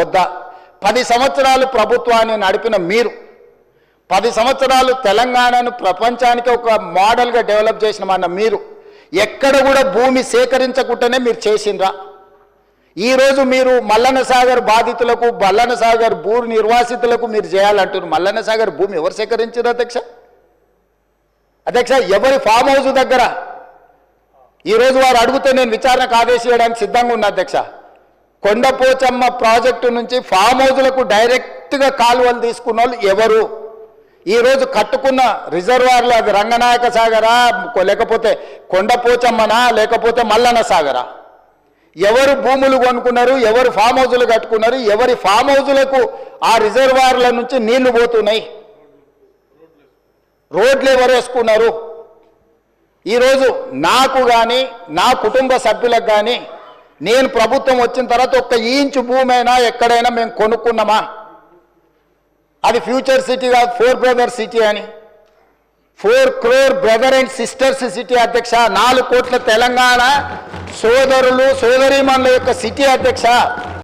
వద్దా. పది సంవత్సరాలు ప్రభుత్వాన్ని నడిపిన మీరు పది సంవత్సరాలు తెలంగాణను ప్రపంచానికి ఒక మోడల్గా డెవలప్ చేసిన మన మీరు ఎక్కడ కూడా భూమి సేకరించకుండానే మీరు చేసిండ్రా. ఈరోజు మీరు మల్లన్న సాగర్ బాధితులకు మల్లన్న సాగర్ భూ నిర్వాసితులకు మీరు చేయాలంటున్నారు. మల్లన్న సాగర్ భూమి ఎవరు సేకరించారు అధ్యక్ష? అధ్యక్ష ఎవరి ఫామ్ హౌస్ దగ్గర? ఈరోజు వారు అడిగితే నేను విచారణకు ఆదేశించడానికి సిద్ధంగా ఉన్నా అధ్యక్ష. కొండపోచమ్మ ప్రాజెక్టు నుంచి ఫామ్ హౌజులకు డైరెక్ట్గా కాలువలు తీసుకున్న వాళ్ళు ఎవరు ఈరోజు కట్టుకున్న రిజర్వాయర్లు అది రంగనాయక సాగరా లేకపోతే కొండపోచమ్మనా లేకపోతే మల్లన్న సాగరా? ఎవరు భూములు కొనుక్కున్నారు ఎవరు ఫామ్ హౌజులు కట్టుకున్నారు ఎవరి ఫామ్ హౌజులకు ఆ రిజర్వాయర్ల నుంచి నీళ్ళు పోతున్నాయి? రోడ్లు ఎవరు వేసుకున్నారు? ఈరోజు నాకు కానీ నా కుటుంబ సభ్యులకు కానీ నేను ప్రభుత్వం వచ్చిన తర్వాత ఒక్క ఇంచు భూమి అయినా ఎక్కడైనా మేము కొనుక్కున్నామా? అది ఫ్యూచర్ సిటీ కాదు ఫోర్ బ్రదర్ సిటీ అని. Four crore brother and sisters city అధ్యక్ష నాలుగు కోట్ల తెలంగాణ సోదరులు సోదరీమణుల యొక్క సిటీ అధ్యక్ష.